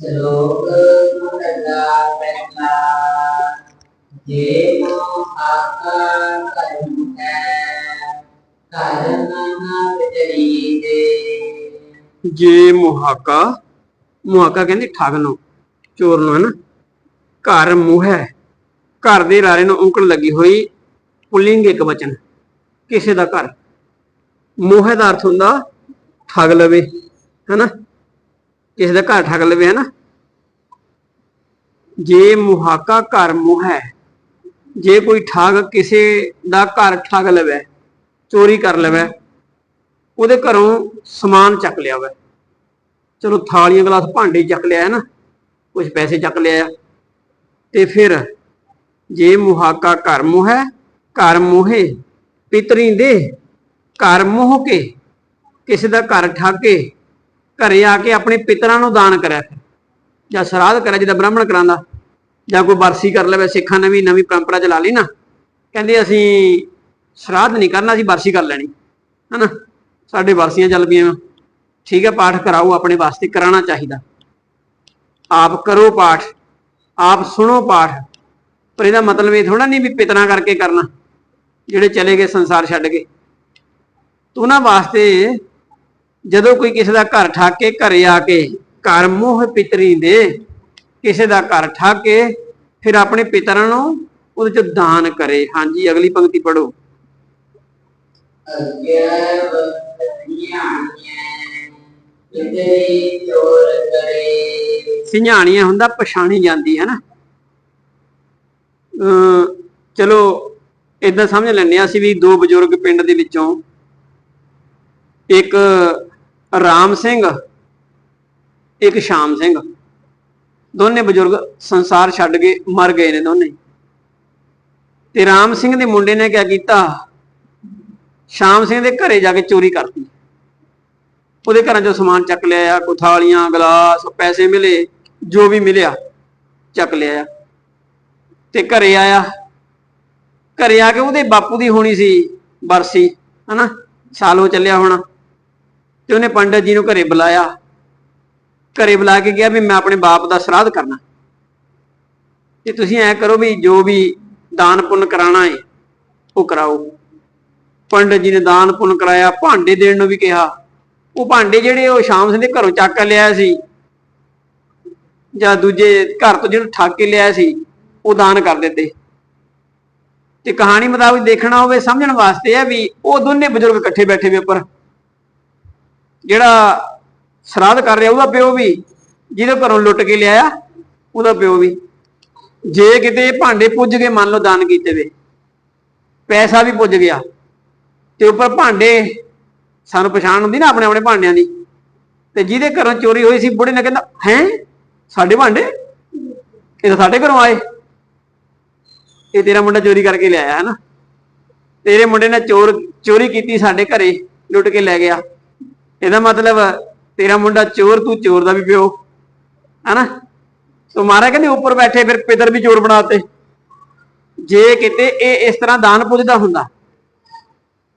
ਸ਼ਲੋਕ ਮੁਹੱਲਾ ਪਹਿਲਾ ਜੇ ਮੋ ਆਕਾ ਕਰਮ ਹੈ ਕਰਮ ਨਾ ਵਿਚਰੀ ਦੇ ਜੇ ਮੁਹਾਕਾ ਮੁਹਾਕਾ ਕਹਿੰਦੇ ਠੱਗ ਨੂੰ ਚੋਰ ਨੂੰ ਹੈ ਨਾ ਘਰ ਮੂੰਹ ਹੈ ਘਰ ਦੇ ਰਾਰੇ ਨੂੰ ਔਂਕੜ ਲੱਗੀ ਹੋਈ ਪੁਲਿੰਗ ਇੱਕ ਵਚਨ ਕਿਸੇ ਦਾ ਘਰ ਮੋਹ ਦਾ ਅਰਥ ਹੁੰਦਾ ਠੱਗ ਲਵੇ ਹੈਨਾ ਕਿਸੇ ਦਾ ਘਰ ਠੱਗ ਲਵੇ ਹੈਨਾ। ਜੇ ਮੁਹਾਕਾ ਘਰ ਮੂੰਹ ਹੈ, ਜੇ ਕੋਈ ਠੱਗ ਕਿਸੇ ਦਾ ਘਰ ਠੱਗ ਲਵੇ, ਚੋਰੀ ਕਰ ਲਵੇ, ਉਹਦੇ ਘਰੋਂ ਸਮਾਨ ਚੱਕ ਲਿਆ ਵਾ ਚਲੋ ਥਾਲੀਆਂ ਗਲਾਸ ਭਾਂਡੇ ਚੱਕ ਲਿਆ ਹੈ ਨਾ ਕੁਝ ਪੈਸੇ ਚੱਕ ਲਿਆ ਤੇ ਫਿਰ ਜੇ ਮੁਹਾਕਾ ਘਰ ਮੋਹ ਹੈ, ਘਰ ਮੋਹੇ ਪਿਤਰੀ ਦੇ ਘਰ ਮੋਹ ਕੇ, ਕਿਸੇ ਦਾ ਘਰ ਠੱਗ ਕੇ ਘਰੇ ਆ ਕੇ ਆਪਣੇ ਪਿਤਰਾਂ ਨੂੰ ਦਾਨ ਕਰਿਆ ਫਿਰ ਜਾਂ ਸਰਾਧ ਕਰਿਆ ਜਿਹਦਾ ਬ੍ਰਾਹਮਣ ਕਰਾਂਦਾ। ਜਾਂ ਕੋਈ ਬਰਸੀ ਕਰ ਲਵੇ, ਸਿੱਖਾਂ ਨੇ ਵੀ ਨਵੀਂ ਪਰੰਪਰਾ ਚਲਾ ਲਈ ਨਾ। ਕਹਿੰਦੇ ਅਸੀਂ ਸਰਾਧ ਨਹੀਂ ਕਰਨਾ, ਅਸੀਂ ਬਰਸੀ ਕਰ ਲੈਣੀ। ਹਨਾ? ਸਾਡੇ ਵਰਸੀਆਂ ਚੱਲ ਪਈਆਂ। ਠੀਕ ਹੈ, ਪਾਠ ਕਰਾਓ, ਆਪਣੇ ਵਾਸਤੇ ਕਰਾਉਣਾ ਚਾਹੀਦਾ। ਆਪ ਕਰੋ ਪਾਠ, ਆਪ ਸੁਣੋ ਪਾਠ। ਪਰ ਇਹਦਾ ਮਤਲਬ ਇਹ ਥੋੜਾ ਨਹੀਂ ਵੀ ਪਿਤਨਾ ਕਰਕੇ ਕਰਨਾ, ਜਿਹੜੇ ਚਲੇ ਗਏ ਸੰਸਾਰ ਛੱਡ ਕੇ। ਉਹਨਾਂ ਵਾਸਤੇ ਜਦੋਂ ਕੋਈ ਕਿਸੇ ਦਾ ਘਰ ਠੱਗ ਕੇ ਘਰੇ ਆ ਕੇ ਘਰ ਮੋਹ ਪਿਤਰੀ ਦੇ ਕਿਸੇ ਦਾ ਘਰ ਠੱਗ ਕੇ ਫਿਰ ਆਪਣੇ ਪਿਤਰਾਂ ਨੂੰ ਉਹਦੇ ਚ ਦਾਨ ਕਰੇ। ਹਾਂਜੀ, ਅਗਲੀ ਪੰਕਤੀ ਪੜੋ ਅਗਿਆਨ ਵਸਤਿਆਣੀਐ ਚੋਰ ਕਰੇ ਸਿਝਾਣੀਆਂ ਹੁੰਦਾ, ਪਛਾਣੀ ਜਾਂਦੀ ਹੈ ਨਾ। ਅਮ ਚਲੋ ਇਦਾਂ ਸਮਝ ਲੈਂਦੇ ਹਾਂ ਅਸੀਂ ਵੀ ਦੋ ਬਜ਼ੁਰਗ ਪਿੰਡ ਦੇ ਵਿੱਚੋਂ ਇੱਕ ਰਾਮ ਸਿੰਘ, ਇੱਕ ਸ਼ਾਮ ਸਿੰਘ। ਦੋਨੇ ਬਜ਼ੁਰਗ ਸੰਸਾਰ ਛੱਡ ਕੇ ਮਰ ਗਏ ਨੇ ਦੋਨੇ। ਤੇ ਰਾਮ ਸਿੰਘ ਦੇ ਮੁੰਡੇ ਨੇ ਕਿਆ ਕੀਤਾ? ਸ਼ਾਮ ਸਿੰਘ ਦੇ ਘਰੇ ਜਾ ਕੇ ਚੋਰੀ ਕਰਤੀ ਉਹਦੇ ਘਰਾਂ ਚੋਂ ਸਮਾਨ ਚੱਕ ਲਿਆ ਆ ਥਾਲੀਆਂ ਗਲਾਸ, ਪੈਸੇ ਮਿਲੇ, ਜੋ ਵੀ ਮਿਲਿਆ ਚੱਕ ਲਿਆ ਆ ਤੇ ਘਰੇ ਆਇਆ। ਘਰੇ ਆ ਕੇ ਉਹਦੇ ਬਾਪੂ ਦੀ ਹੋਣੀ ਸੀ ਬਰਸੀ, ਹਨਾ? ਸਾਲ ਹੋ ਚੱਲਿਆ ਹੋਣਾ। ਤੇ ਉਹਨੇ ਪੰਡਤ ਜੀ ਨੂੰ ਘਰੇ ਬੁਲਾਇਆ। ਘਰੇ ਬੁਲਾ ਕੇ ਕਿਹਾ ਵੀ ਮੈਂ ਆਪਣੇ ਬਾਪ ਦਾ ਸਰਾਧ ਕਰਨਾ। ਤੇ ਤੁਸੀਂ ਐ ਕਰੋ ਵੀ ਜੋ ਵੀ ਦਾਨ ਪੁੰਨ ਕਰਾਣਾ ਹੈ ਉਹ ਕਰਾਓ। ਪੰਡਤ ਜੀ ਨੇ ਦਾਨ ਪੁੰਨ ਕਰਾਇਆ, ਭਾਂਡੇ ਦੇਣ ਨੂੰ ਵੀ ਕਿਹਾ। ਉਹ ਭਾਂਡੇ ਜਿਹੜੇ ਉਹ ਸ਼ਾਮ ਸਿੰਘ ਦੇ ਘਰੋਂ ਚੱਕ ਕੇ ਲਿਆਇਆ ਸੀ। ਜਾਂ ਦੂਜੇ ਘਰ ਤੋਂ ਜਿਹੜਾ ਠੱਗ ਕੇ ਲਿਆਇਆ ਸੀ, ਉਹ ਦਾਨ ਕਰ ਦਿੱਤੇ। ਤੇ ਕਹਾਣੀ ਮੁਤਾਬਕ ਦੇਖਣਾ ਹੋਵੇ, ਸਮਝਣ ਵਾਸਤੇ ਹੈ ਵੀ ਉਹ ਦੋਨੇ ਬਜ਼ੁਰਗ ਇਕੱਠੇ ਬੈਠੇ ਵੇ ਉੱਪਰ। ਜਿਹੜਾ ਸਰਾਧ ਕਰ ਰਿਹਾ, ਉਹਦਾ ਪਿਓ ਵੀ, ਜਿਹਦੇ ਘਰੋਂ ਲੁੱਟ ਕੇ ਲਿਆਇਆ, ਉਹਦਾ ਪਿਓ ਵੀ। ਜੇ ਕਿਤੇ ਭਾਂਡੇ ਪੁੱਜ ਗਏ, ਮੰਨ ਲਓ ਦਾਨ ਕੀਤੇ ਵੇ, ਪੈਸਾ ਵੀ ਪੁੱਜ ਗਿਆ, ਤੇ ਉੱਪਰ ਭਾਂਡੇ ਸਾਨੂੰ ਪਛਾਣ ਹੁੰਦੀ ਨਾ ਆਪਣੇ ਆਪਣੇ ਭਾਂਡਿਆਂ ਦੀ, ਤੇ ਜਿਹਦੇ ਘਰੋਂ ਚੋਰੀ ਹੋਈ ਸੀ ਬੁੜੇ ਨੇ ਕਹਿੰਦਾ, ਹੈ, ਸਾਡੇ ਭਾਂਡੇ? ਇਹ ਤਾਂ ਸਾਡੇ ਘਰੋਂ ਆਏ। ਇਹ ਤੇਰਾ ਮੁੰਡਾ ਚੋਰੀ ਕਰਕੇ ਲਿਆਇਆ ਹੈ ਨਾ ਤੇਰੇ ਮੁੰਡੇ ਨੇ ਚੋਰ, ਚੋਰੀ ਕੀਤੀ ਸਾਡੇ ਘਰੇ, ਲੁੱਟ ਕੇ ਲੈ ਗਿਆ। ਇਹਦਾ ਮਤਲਬ ਤੇਰਾ ਮੁੰਡਾ ਚੋਰ, ਤੂੰ ਚੋਰ ਦਾ ਵੀ ਪਿਓ, ਹੈਨਾ? ਸੋ ਮਹਾਰਾਜ ਕਹਿੰਦੇ ਉੱਪਰ ਬੈਠੇ, ਫਿਰ ਪਿਤਰ ਵੀ ਚੋਰ ਬਣਾਤੇ। ਜੇ ਕਿਤੇ ਇਹ ਇਸ ਤਰ੍ਹਾਂ ਦਾਨ ਪੁੱਜਦਾ ਹੁੰਦਾ,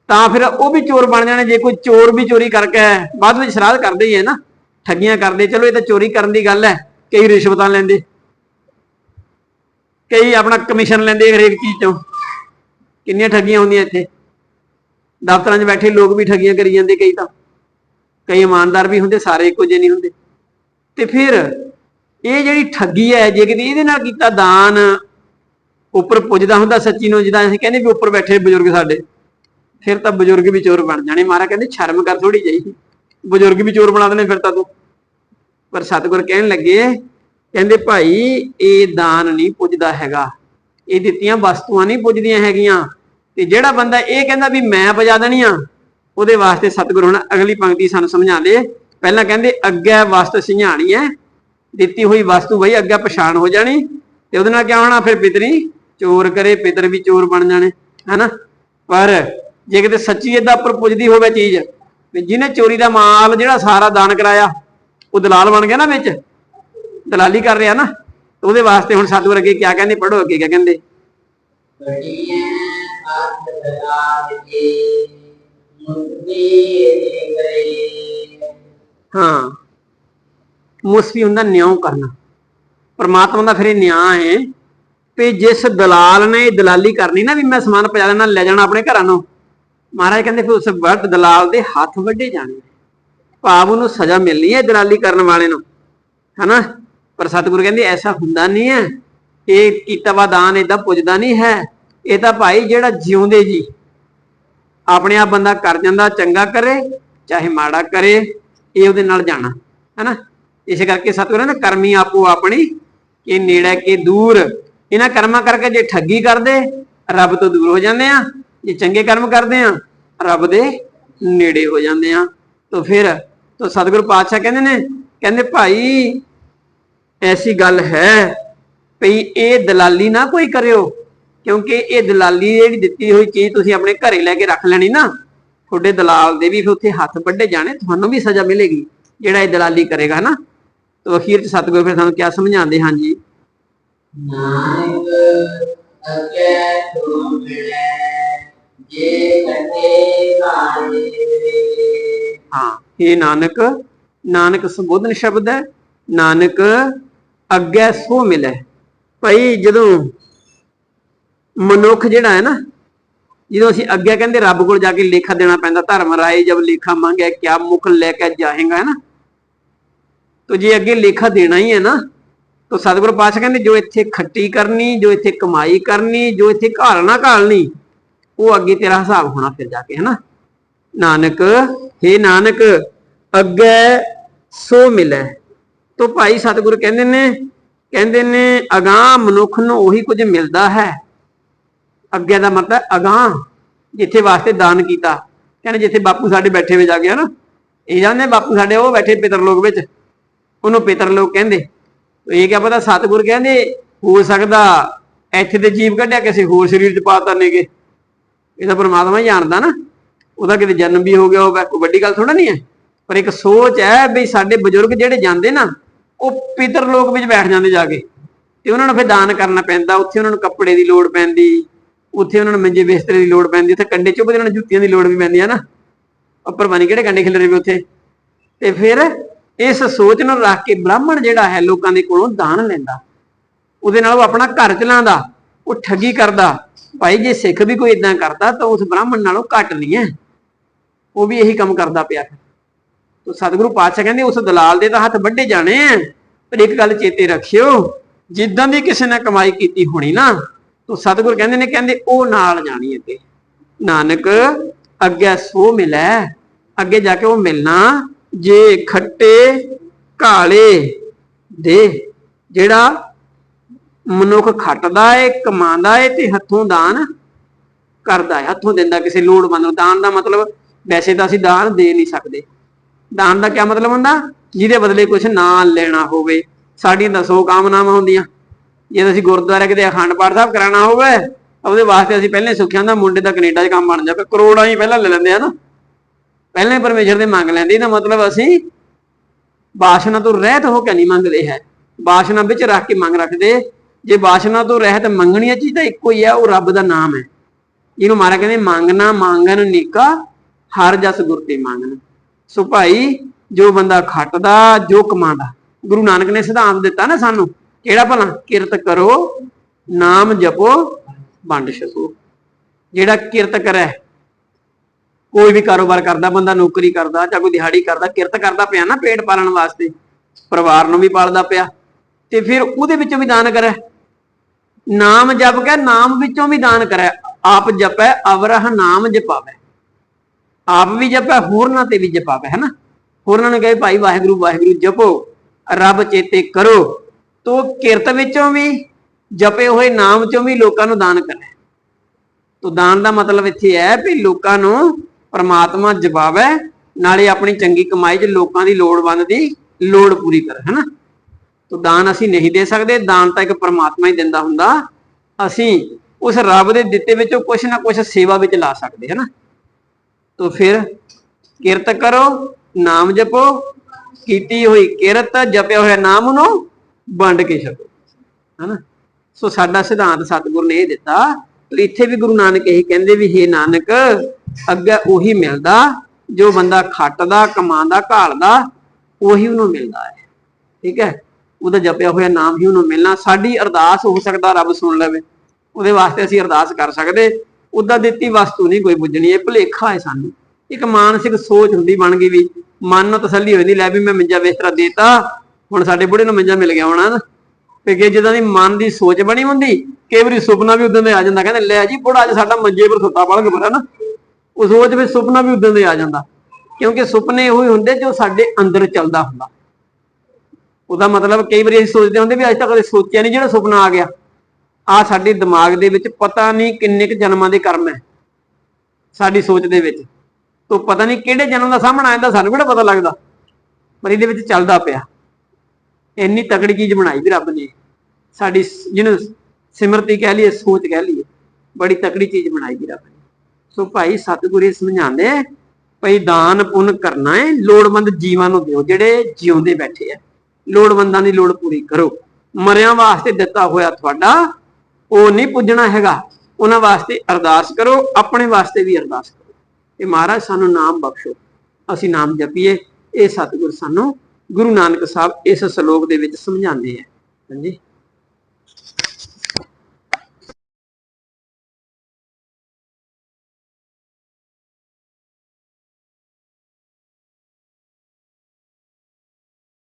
ਤਾਂ ਫਿਰ ਉਹ ਵੀ ਚੋਰ ਬਣ ਜਾਣੇ। ਜੇ ਕੋਈ ਚੋਰ ਵੀ ਚੋਰੀ ਕਰਕੇ ਬਾਅਦ ਵਿੱਚ ਸ਼ਰਾਧ ਕਰਦੇ ਹੀ ਹੈ ਨਾ, ਠੱਗੀਆਂ ਕਰਦੇ। ਚਲੋ, ਇਹ ਤਾਂ ਚੋਰੀ ਕਰਨ ਦੀ ਗੱਲ ਹੈ, ਕਈ ਰਿਸ਼ਵਤਾਂ ਲੈਂਦੇ, ਕਈ ਆਪਣਾ ਕਮਿਸ਼ਨ ਲੈਂਦੇ ਹਰੇਕ ਚੀਜ਼ ਤੋਂ ਕਿੰਨੀਆਂ ਠੱਗੀਆਂ ਹੁੰਦੀਆਂ ਇੱਥੇ। ਦਫ਼ਤਰਾਂ 'ਚ ਬੈਠੇ ਲੋਕ ਵੀ ਠੱਗੀਆਂ ਕਰੀ ਜਾਂਦੇ ਕਈ ਤਾਂ। ਕਈ ਇਮਾਨਦਾਰ ਵੀ ਹੁੰਦੇ, ਸਾਰੇ ਇੱਕੋ ਜਿਹੇ ਨਹੀਂ ਹੁੰਦੇ। ਤੇ ਫਿਰ ਇਹ ਜਿਹੜੀ ਠੱਗੀ ਹੈ, ਜੇ ਕਿਤੇ ਇਹਦੇ ਨਾਲ ਕੀਤਾ ਦਾਨ, ਉੱਪਰ ਪੁੱਜਦਾ ਹੁੰਦਾ ਸੱਚੀ ਨੂੰ, ਜਿੱਦਾਂ ਅਸੀਂ ਕਹਿੰਦੇ ਵੀ ਉੱਪਰ ਬੈਠੇ ਬਜ਼ੁਰਗ ਸਾਡੇ, ਫਿਰ ਤਾਂ ਬਜ਼ੁਰਗ ਵੀ ਚੋਰ ਬਣ ਜਾਣੇ। ਮਾਰਾ ਕਹਿੰਦੇ, ਸ਼ਰਮ ਕਰ ਥੋੜੀ ਜਿਹੀ। ਬਜ਼ੁਰਗ ਵੀ ਚੋਰ ਬਣਾ ਦੇਣੇ ਫਿਰ ਤਾਂ ਤੂੰ। ਪਰ ਸਤਿਗੁਰ ਕਹਿਣ ਲੱਗੇ, ਕਹਿੰਦੇ ਭਾਈ, ਇਹ ਦਾਨ ਨਹੀਂ ਪੁੱਜਦਾ ਹੈਗਾ। ਇਹ ਦਿੱਤੀਆਂ ਵਸਤੂਆਂ ਨਹੀਂ ਪੁੱਜਦੀਆਂ ਹੈਗੀਆਂ। ਤੇ ਜਿਹੜਾ ਬੰਦਾ ਇਹ ਕਹਿੰਦਾ ਵੀ ਮੈਂ ਪਜਾ ਆ ਉਹਦੇ ਵਾਸਤੇ ਸਤਿਗੁਰ ਹੁਣ ਅਗਲੀ ਪੰਕਤੀ ਸਾਨੂੰ ਸਮਝਾ ਲਏ ਪਹਿਲਾਂ ਕਹਿੰਦੇ, ਅੱਗੇ ਵਸਤ ਸਿਝਾਣੀ ਹੈ। ਦਿੱਤੀ ਹੋਈ ਵਸਤੂ ਬਈ ਅੱਗੇ ਪਛਾਣ ਹੋ ਜਾਣੀ। ਤੇ ਉਹਦੇ ਨਾਲ ਕੀ ਹੋਣਾ? ਫਿਰ ਪਿਤਰੀ ਚੋਰ ਕਰੇ, ਪਿਤਰ ਵੀ ਚੋਰ ਬਣ ਜਾਣੇ, ਹੈਨਾ? ਪਰ ਜੇ ਕਿਤੇ ਸੱਚੀ ਏਦਾਂ ਉੱਪਰ ਪੁੱਜਦੀ ਹੋਵੇ ਚੀਜ਼, ਵੀ ਜਿਹਨੇ ਚੋਰੀ ਦਾ ਮਾਲ ਜਿਹੜਾ ਸਾਰਾ ਦਾਨ ਕਰਾਇਆ, ਉਹ ਦਲਾਲ ਬਣ ਗਿਆ ਨਾ ਵਿੱਚ, ਦਲਾਲੀ ਕਰ ਰਿਹਾ ਨਾ ਉਹਦੇ ਵਾਸਤੇ ਹੁਣ ਸਤਿਗੁਰ ਅੱਗੇ ਕੀ ਕਹਿੰਦੇ? ਪੜੋ ਅੱਗੇ ਕੀ ਕਹਿੰਦੇ? ਬੜੀਆਂ ਹੱਥ ਲਗਾ ਦੇ ਹਾਂ। ਮੁਸਫੀ ਹੁੰਦਾ ਨਿਆਂ ਕਰਨਾ। ਪਰਮਾਤਮਾ ਦਾ ਫਿਰ ਇਹ ਨਿਆਂ ਹੈ ਵੀ ਜਿਸ ਦਲਾਲ ਨੇ ਦਲਾਲੀ ਕਰਨੀ ਨਾ ਵੀ ਮੈਂ ਸਮਾਨ ਪਜਾ ਲੈਣਾ ਲੈ ਜਾਣਾ ਆਪਣੇ ਘਰਾਂ ਨੂੰ। ਮਹਾਰਾਜ ਕਹਿੰਦੇ ਫਿਰ ਉਸ ਵਕਤ ਦਲਾਲ ਦੇ ਹੱਥ ਵੱਢੇ ਜਾਣੇ। ਭਾਵ ਉਹਨੂੰ ਸਜ਼ਾ ਮਿਲਣੀ ਹੈ ਦਲਾਲੀ ਕਰਨ ਵਾਲੇ ਨੂੰ। ਹਨਾ? ਪਰ ਸਤਿਗੁਰੂ ਕਹਿੰਦੇ ਐਸਾ ਹੁੰਦਾ ਨਹੀਂ ਹੈ। ਇਹ ਕੀਤਾ ਵਾ ਦਾਨ, ਏਦਾਂ ਪੁੱਜਦਾ ਨਹੀਂ ਹੈ। ਇਹ ਤਾਂ ਭਾਈ ਜਿਹੜਾ ਜਿਉਂਦੇ ਜੀ। ਆਪਣੇ ਆਪ ਬੰਦਾ ਕਰ ਜਾਂਦਾ, ਚੰਗਾ ਕਰੇ, ਚਾਹੇ ਮਾੜਾ ਕਰੇ, ਇਹ ਉਹਦੇ ਨਾਲ ਜਾਣਾ, ਹੈਨਾ? ਇਸੇ ਕਰਕੇ ਸਤਿਗੁਰੂ ਨੇ ਕਰਮੀ ਆਪੋ ਆਪਣੀ, ਕਿ ਨੇੜੇ ਕੇ ਦੂਰ, ਇਹਨਾਂ ਕਰਮਾਂ ਕਰਕੇ ਜੇ ਠੱਗੀ ਕਰਦੇ, ਰੱਬ ਤੋਂ ਦੂਰ ਹੋ ਜਾਂਦੇ ਆ, ਜੇ ਚੰਗੇ ਕਰਮ ਕਰਦੇ ਆ, ਰੱਬ ਦੇ ਨੇੜੇ ਹੋ ਜਾਂਦੇ ਆ। ਤਾਂ ਫਿਰ, ਤਾਂ ਸਤਿਗੁਰੂ ਪਾਤਸ਼ਾਹ ਕਹਿੰਦੇ ਨੇ, ਕਹਿੰਦੇ ਭਾਈ, ਐਸੀ ਗੱਲ ਹੈ, ਭਈ ਇਹ ਦਲਾਲੀ ਨਾ ਕੋਈ ਕਰਿਓ ਕਿਉਂਕਿ ਇਹ ਦਲਾਲੀ ਜਿਹੜੀ ਦਿੱਤੀ ਹੋਈ ਚੀਜ਼ ਤੁਸੀਂ ਆਪਣੇ ਘਰੇ ਲੈ ਕੇ ਰੱਖ ਲੈਣੀ ਨਾ, ਤੁਹਾਡੇ ਦਲਾਲ ਦੇ ਵੀ ਫਿਰ ਉੱਥੇ ਹੱਥ ਵੱਢੇ ਜਾਣੇ, ਤੁਹਾਨੂੰ ਵੀ ਸਜ਼ਾ ਮਿਲੇਗੀ, ਜਿਹੜਾ ਇਹ ਦਲਾਲੀ ਕਰੇਗਾ ਹਨਾ। ਤਾਂ ਅਖੀਰ ਚ ਸਤਿਗੁਰੂ ਫਿਰ ਸਾਨੂੰ ਕੀ ਸਮਝਾਉਂਦੇ? ਹਾਂ ਜੀ ਨਾਨਕ ਅਗੇ ਤੂੰ ਮਿਲੇ ਜੇ ਕਟੇ ਕਾਲੇ ਹਾਂ, ਇਹ ਨਾਨਕ ਨਾਨਕ ਸੰਬੋਧਨ ਸ਼ਬਦ ਹੈ, ਨਾਨਕ ਅੱਗੇ ਸੋ ਮਿਲੇ। ਭਾਈ ਜਦੋਂ ਮਨੁੱਖ ਜਿਹੜਾ ਹੈ ਨਾ, ਜਦੋਂ ਅਸੀਂ ਅੱਗੇ ਕਹਿੰਦੇ ਰੱਬ ਕੋਲ ਜਾ ਕੇ ਲੇਖਾ ਦੇਣਾ ਪੈਂਦਾ, ਧਰਮ ਰਾਏ ਜਬ ਲੇਖਾ ਮੰਗੇ, ਕਿਆ ਮੁਖ ਲੈ ਕੇ ਜਾਏਗਾ, ਹੈ ਨਾ? ਤੋ ਜੇ ਅੱਗੇ ਲੇਖਾ ਦੇਣਾ ਹੀ ਹੈ ਨਾ, ਤੋ ਸਤਿਗੁਰੂ ਪਾਤਸ਼ਾਹ ਕਹਿੰਦੇ, ਜੋ ਇੱਥੇ ਖੱਟੀ ਕਰਨੀ, ਜੋ ਇੱਥੇ ਕਮਾਈ ਕਰਨੀ, ਜੋ ਇੱਥੇ ਘਾਲਣਾ ਘਾਲਣੀ, ਉਹ ਅੱਗੇ ਤੇਰਾ ਹਿਸਾਬ ਹੋਣਾ ਫਿਰ ਜਾ ਕੇ, ਹੈ ਨਾ? ਨਾਨਕ हे ਨਾਨਕ, ਅੱਗੇ ਸੋ ਮਿਲੇ। ਤੋ ਭਾਈ ਸਤਿਗੁਰੂ ਕਹਿੰਦੇ ਨੇ ਕਹਿੰਦੇ ਨੇ, ਅਗਾਹ ਮਨੁੱਖ ਨੂੰ ਉਹੀ ਕੁਝ ਮਿਲਦਾ ਹੈ। ਅੱਗੇ ਦਾ ਮਤਲਬ ਅਗਾਹ, ਜਿੱਥੇ ਵਾਸਤੇ ਦਾਨ ਕੀਤਾ। ਕਹਿੰਦੇ ਜਿੱਥੇ ਬਾਪੂ ਸਾਡੇ ਬੈਠੇ ਵੇ ਜਾ ਗਿਆ ਨਾ ਇਹ ਜਾਂਦੇ ਬਾਪੂ ਸਾਡੇ, ਉਹ ਬੈਠੇ ਪਿਤਰ ਲੋਕ ਵਿੱਚ। ਉਹਨੂੰ ਪਿਤਰ ਲੋਕ ਕਹਿੰਦੇ। ਇਹ ਕਿਆ ਪਤਾ ਸਤਿਗੁਰ ਕਹਿੰਦੇ, ਹੋ ਸਕਦਾ ਇੱਥੇ ਤੇ ਜੀਵ ਕੱਢਿਆ, ਕਿਸੇ ਹੋਰ ਸਰੀਰ ਚ ਪਾਤਾ ਨੇਗੇ। ਇਹ ਤਾਂ ਪਰਮਾਤਮਾ ਹੀ ਜਾਣਦਾ ਨਾ। ਉਹਦਾ ਕਿਤੇ ਜਨਮ ਵੀ ਹੋ ਗਿਆ ਉਹ ਵੱਡੀ ਗੱਲ ਥੋੜਾ ਨਹੀਂ ਹੈ। ਪਰ ਇੱਕ ਸੋਚ ਹੈ ਵੀ ਸਾਡੇ ਬਜ਼ੁਰਗ ਜਿਹੜੇ ਜਾਂਦੇ ਨਾ, ਉਹ ਪਿਤਰ ਲੋਕ ਵਿੱਚ ਬੈਠ ਜਾਂਦੇ ਜਾ ਕੇ। ਤੇ ਉਹਨਾਂ ਨੂੰ ਫਿਰ ਦਾਨ ਕਰਨਾ ਪੈਂਦਾ, ਉੱਥੇ ਉਹਨਾਂ ਨੂੰ ਕੱਪੜੇ ਦੀ ਲੋੜ ਪੈਂਦੀ। ਉੱਥੇ ਉਹਨਾਂ ਨੂੰ ਮੰਜੇ ਬਿਸਤਰੇ ਦੀ ਲੋੜ ਪੈਂਦੀ, ਉੱਥੇ ਕੰਡੇ ਚੁੱਭਦੇ ਉਹਨਾਂ ਨੂੰ ਜੁੱਤੀਆਂ ਦੀ ਲੋੜ ਵੀ ਪੈਂਦੀ ਹੈ ਨਾ। ਉੱਪਰ ਬਣੀ ਕਿਹੜੇ ਕੰਡੇ ਖਿਲਰੇ ਵੀ ਉੱਥੇ। ਤੇ ਫਿਰ ਇਸ ਸੋਚ ਨੂੰ ਰੱਖ ਕੇ ਬ੍ਰਾਹਮਣ ਜਿਹੜਾ ਹੈ, ਲੋਕਾਂ ਦੇ ਕੋਲੋਂ ਦਾਨ ਲੈਂਦਾ। ਉਹਦੇ ਨਾਲ ਉਹ ਆਪਣਾ ਘਰ ਚਲਾਉਂਦਾ, ਉਹ ਠੱਗੀ ਕਰਦਾ। ਭਾਈ, ਜੇ ਸਿੱਖ ਵੀ ਕੋਈ ਇਦਾਂ ਕਰਦਾ, ਤਾਂ ਉਸ ਬ੍ਰਾਹਮਣ ਨਾਲੋਂ ਘੱਟ ਨਹੀਂ ਹੈ। ਉਹ ਵੀ ਇਹੀ ਕੰਮ ਕਰਦਾ ਪਿਆ। ਤੋ ਸਤਿਗੁਰੂ ਪਾਤਸ਼ਾਹ ਕਹਿੰਦੇ, ਉਸ ਦਲਾਲ ਦੇ ਤਾਂ ਹੱਥ ਵੱਡੇ ਜਾਣੇ ਆ, ਪਰ ਇੱਕ ਗੱਲ ਚੇਤੇ ਰੱਖਿਓ, ਜਿੱਦਾਂ ਦੀ ਕਿਸੇ ਨੇ ਕਮਾਈ ਕੀਤੀ ਹੋਣੀ ਨਾ ਤੋ ਸਤਿਗੁਰ ਕਹਿੰਦੇ ਨੇ, ਕਹਿੰਦੇ ਉਹ ਨਾਲ ਜਾਣੀ ਅੱਗੇ। ਨਾਨਕ, ਅੱਗੇ ਸੋ ਮਿਲੈ, ਅੱਗੇ ਜਾ ਕੇ ਉਹ ਮਿਲਣਾ ਜੇ ਖੱਟੇ ਕਾਲੇ ਦੇ। ਜਿਹੜਾ ਮਨੁੱਖ ਖੱਟਦਾ ਏ, ਕਮਾਉਂਦਾ ਏ ਤੇ ਹੱਥੋਂ ਦਾਨ ਕਰਦਾ ਹੈ ਹੱਥੋਂ ਦਿੰਦਾ ਕਿਸੇ ਲੋੜਵੰਦ ਨੂੰ। ਦਾਨ ਦਾ ਮਤਲਬ ਵੈਸੇ ਤਾਂ ਅਸੀਂ ਦਾਨ ਦੇ ਨਹੀਂ ਸਕਦੇ। ਦਾਨ ਦਾ ਕੀ ਮਤਲਬ ਹੁੰਦਾ? ਜਿਹਦੇ ਬਦਲੇ ਕੁਝ ਨਾ ਲੈਣਾ ਹੋਵੇ। ਸਾਡੀਆਂ ਤਾਂ ਸੋ ਕਾਮਨਾਵਾਂ ਹੁੰਦੀਆਂ। ਜੇ ਅਸੀਂ ਗੁਰਦੁਆਰੇ ਕਿਤੇ ਅਖੰਡ ਪਾਠ ਸਾਹਿਬ ਕਰਾਉਣਾ ਹੋਵੇ, ਉਹਦੇ ਵਾਸਤੇ ਅਸੀਂ ਪਹਿਲੇ ਸੁੱਖਿਆਂ ਦਾ ਮੁੰਡੇ ਦਾ ਕੈਨੇਡਾ 'ਚ ਕੰਮ ਬਣ ਜਾਵੇ ਕਰੋੜਾਂ ਹੀ ਪਹਿਲਾਂ ਲੈ ਲੈਂਦੇ ਆ ਨਾ। ਪਹਿਲੇ ਪਰਮੇਸ਼ਰ ਦੇ ਮੰਗ ਲੈਂਦੇ, ਇਹਦਾ ਮਤਲਬ ਅਸੀਂ ਬਾਸ਼ਨਾ ਤੋਂ ਰਹਿਤ ਹੋ ਕੇ ਨਹੀਂ ਮੰਗਦੇ ਹੈ। ਬਾਸ਼ਨਾ ਵਿੱਚ ਰੱਖ ਕੇ ਮੰਗ ਰੱਖਦੇ, ਜੇ ਬਾਸ਼ਨਾ ਤੋਂ ਰਹਿਤ ਮੰਗਣੀ ਚੀਜ਼ ਤਾਂ ਇੱਕੋ ਹੀ ਹੈ ਉਹ ਰੱਬ ਦਾ ਨਾਮ ਹੈ। ਇਹਨੂੰ ਮਾਰਾ ਕਹਿੰਦੇ, ਮੰਗਣਾ, ਮੰਗਣ ਨਿਕਾ, ਹਰ ਜਸ ਗੁਰ ਤੇ ਮੰਗਣ। ਸੋ ਭਾਈ, ਜੋ ਬੰਦਾ ਖੱਟਦਾ, ਜੋ ਕਮਾਉਂਦਾ, ਗੁਰੂ ਨਾਨਕ ਨੇ ਸਿਧਾਂਤ ਦਿੱਤਾ ਨਾ ਸਾਨੂੰ ਕਿਹੜਾ ਭਲਾ? ਕਿਰਤ ਕਰੋ, ਨਾਮ ਜਪੋ, ਵੰਡ ਛਕੋ। ਜਿਹੜਾ ਕਿਰਤ ਕਰੇ, ਕੋਈ ਵੀ ਕਾਰੋਬਾਰ ਕਰਦਾ, ਬੰਦਾ ਨੌਕਰੀ ਕਰਦਾ ਜਾਂ ਕੋਈ ਦਿਹਾੜੀ ਕਰਦਾ, ਕਿਰਤ ਕਰਦਾ ਪਿਆ ਨਾ ਪੇਟ ਪਾਲਣ ਵਾਸਤੇ, ਪਰਿਵਾਰ ਨੂੰ ਵੀ ਪਾਲਦਾ ਪਿਆ, ਤੇ ਫਿਰ ਉਹਦੇ ਵਿੱਚੋਂ ਵੀ ਦਾਨ ਕਰੇ। ਨਾਮ ਜਪ ਕੇ ਨਾਮ ਵਿੱਚੋਂ ਵੀ ਦਾਨ ਕਰੇ। ਆਪ ਜਪੈ, ਅਵਰਹ ਨਾਮ ਜਪਾਵੇ। ਆਪ ਵੀ ਜਪੈ, ਹੋਰਨਾਂ ਤੇ ਵੀ ਜਪਾਵੇ ਹੈਨਾ ਹੋਰਨਾਂ ਨੂੰ ਕਹੇ ਭਾਈ ਵਾਹਿਗੁਰੂ ਵਾਹਿਗੁਰੂ ਜਪੋ, ਰੱਬ ਚੇਤੇ ਕਰੋ। ਤੋ ਕਿਰਤ ਵਿੱਚੋਂ ਵੀ ਜਪੇ ਹੋਏ ਨਾਮ ਚੋਂ ਵੀ ਲੋਕਾਂ ਨੂੰ ਦਾਨ ਕਰੇ ਤੋ ਦਾਨ ਦਾ ਮਤਲਬ ਇੱਥੇ ਹੈ ਵੀ ਲੋਕਾਂ ਨੂੰ ਪ੍ਰਮਾਤਮਾ ਜਪਾਵੇ, ਨਾਲੇ ਆਪਣੀ ਚੰਗੀ ਕਮਾਈ 'ਚ ਲੋਕਾਂ ਦੀ ਲੋੜਵੰਦ ਦੀ ਲੋੜ ਪੂਰੀ ਕਰ, ਹੈਨਾ? ਤੋ ਦਾਨ ਅਸੀਂ ਨਹੀਂ ਦੇ ਸਕਦੇ, ਦਾਨ ਤਾਂ ਇੱਕ ਪਰਮਾਤਮਾ ਹੀ ਦਿੰਦਾ ਹੁੰਦਾ। ਅਸੀਂ ਉਸ ਰੱਬ ਦੇ ਦਿੱਤੇ ਵਿੱਚੋਂ ਕੁਛ ਨਾ ਕੁਛ ਸੇਵਾ ਵਿੱਚ ਲਾ ਸਕਦੇ ਹੈ ਤੋ ਫਿਰ ਕਿਰਤ ਕਰੋ, ਨਾਮ ਜਪੋ, ਕੀਤੀ ਹੋਈ ਕਿਰਤ, ਜਪਿਆ ਹੋਇਆ ਨਾਮ ਨੂੰ ਵੰਡ ਕੇ ਛਕੋ ਹਨਾ? ਸੋ ਸਾਡਾ ਸਿਧਾਂਤ ਸਤਿਗੁਰ ਨੇ ਇਹ ਦਿੱਤਾ ਤੇ ਇੱਥੇ ਵੀ ਗੁਰੂ ਨਾਨਕ ਇਹੀ ਕਹਿੰਦੇ ਵੀ हे ਨਾਨਕ, ਅੱਗੇ ਉਹੀ ਮਿਲਦਾ, ਜੋ ਬੰਦਾ ਖੱਟਦਾ, ਕਮਾਉਂਦਾ, ਘਾਲਦਾ, ਉਹੀ ਉਹਨੂੰ ਮਿਲਦਾ ਹੈ। ਠੀਕ ਹੈ? ਉਹਦਾ ਜਪਿਆ ਹੋਇਆ ਨਾਮ ਹੀ ਉਹਨੂੰ ਮਿਲਣਾ। ਸਾਡੀ ਅਰਦਾਸ ਹੋ ਸਕਦਾ ਰੱਬ ਸੁਣ ਲਵੇ। ਉਹਦੇ ਵਾਸਤੇ ਅਸੀਂ ਅਰਦਾਸ ਕਰ ਸਕਦੇ। ਉਹਦਾ ਦਿੱਤੀ ਵਸਤੂ ਨਹੀਂ ਕੋਈ ਪੁੱਜਣੀ। ਇਹ ਭੁਲੇਖਾ ਹੈ ਸਾਨੂੰ। ਇੱਕ ਮਾਨਸਿਕ ਸੋਚ ਹੁੰਦੀ ਬਣ ਗਈ ਵੀ ਮਨ ਨੂੰ ਤਸੱਲੀ ਹੋ ਜਾਂਦੀ ਲੈ ਵੀ ਮੈਂ ਮੰਜਾ ਬਿਸਤਰਾ ਦੇਤਾ। ਹੁਣ ਸਾਡੇ ਬੁੜੇ ਨੂੰ ਮੰਜਾ ਮਿਲ ਗਿਆ ਹੋਣਾ ਨਾ। ਤੇ ਕਿ ਜਦੋਂ ਦੀ ਮਨ ਦੀ ਸੋਚ ਬਣੀ ਹੁੰਦੀ, ਕਈ ਵਾਰੀ ਸੁਪਨਾ ਵੀ ਉਦੋਂ ਦੇ ਆ ਜਾਂਦਾ, ਕਹਿੰਦੇ, ਲੈ ਜੀ, ਬੁੜਾ ਅੱਜ ਸਾਡਾ ਮੰਜੇ ਪਰ ਸੁੱਤਾ ਪਲਕ ਪਰ ਨਾ। ਉਹ ਸੋਚ ਵਿੱਚ ਸੁਪਨਾ ਵੀ ਉਦੋਂ ਦੇ ਆ ਜਾਂਦਾ, ਕਿਉਂਕਿ ਸੁਪਨੇ ਉਹੀ ਹੁੰਦੇ ਜੋ ਸਾਡੇ ਅੰਦਰ ਚੱਲਦਾ ਹੁੰਦਾ। ਉਹਦਾ ਮਤਲਬ ਕਈ ਵਾਰੀ ਅਸੀਂ ਸੋਚਦੇ ਹੁੰਦੇ ਵੀ ਅੱਜ ਤੱਕ ਕਦੇ ਸੋਚਿਆ ਨਹੀਂ ਜਿਹੜਾ ਸੁਪਨਾ ਆ ਗਿਆ। ਆ ਸਾਡੇ ਦਿਮਾਗ ਦੇ ਵਿੱਚ ਪਤਾ ਨਹੀਂ ਕਿੰਨੇ ਕੁ ਜਨਮਾਂ ਦੇ ਕਰਮ ਹੈ, ਸਾਡੀ ਸੋਚ ਦੇ ਵਿੱਚ। ਤੋਂ ਪਤਾ ਨਹੀਂ ਕਿਹੜੇ ਜਨਮ ਦਾ ਸਾਹਮਣਾ ਆਇਆ ਸਾਨੂੰ ਕਿਹੜਾ ਪਤਾ ਲੱਗਦਾ। ਪਰ ਇਹਦੇ ਵਿੱਚ ਚੱਲਦਾ ਪਿਆ। ਇੰਨੀ ਤਕੜੀ ਚੀਜ਼ ਬਣਾਈ ਵੀ ਰੱਬ ਨੇ। ਸਾਡੀ ਜਿਹਨੂੰ ਸਿਮਰਤੀ ਕਹਿ ਲਈਏ, ਸੋਚ ਕਹਿ ਲਈਏ, ਬੜੀ ਤਕੜੀ ਚੀਜ਼ ਬਣਾਈ ਵੀ ਰੱਬ ਨੇ। ਸੋ ਭਾਈ ਸਤਿਗੁਰੂ ਇਹ ਸਮਝਾਉਂਦੇ ਭਈ ਦਾਨ ਪੁੰਨ ਕਰਨਾ ਹੈ ਲੋੜਵੰਦ ਜੀਵਾਂ ਨੂੰ ਦਿਓ, ਜਿਹੜੇ ਜਿਉਂਦੇ ਬੈਠੇ ਆ। ਲੋੜਵੰਦਾਂ ਦੀ ਲੋੜ ਪੂਰੀ ਕਰੋ। ਮਰਿਆਂ ਵਾਸਤੇ ਦਿੱਤਾ ਹੋਇਆ ਤੁਹਾਡਾ, ਉਹ ਨਹੀਂ ਪੁੱਜਣਾ ਹੈਗਾ। ਉਹਨਾਂ ਵਾਸਤੇ ਅਰਦਾਸ ਕਰੋ, ਆਪਣੇ ਵਾਸਤੇ ਵੀ ਅਰਦਾਸ ਕਰੋ। ਤੇ ਮਹਾਰਾਜ ਸਾਨੂੰ ਨਾਮ ਬਖਸ਼ੋ। ਅਸੀਂ ਨਾਮ ਜਪੀਏ, ਇਹ ਸਤਿਗੁਰ ਸਾਨੂੰ ਗੁਰੂ ਨਾਨਕ ਸਾਹਿਬ ਇਸ ਸ਼ਲੋਕ ਦੇ ਵਿੱਚ ਸਮਝਾਉਂਦੇ ਆ। ਹਾਂਜੀ।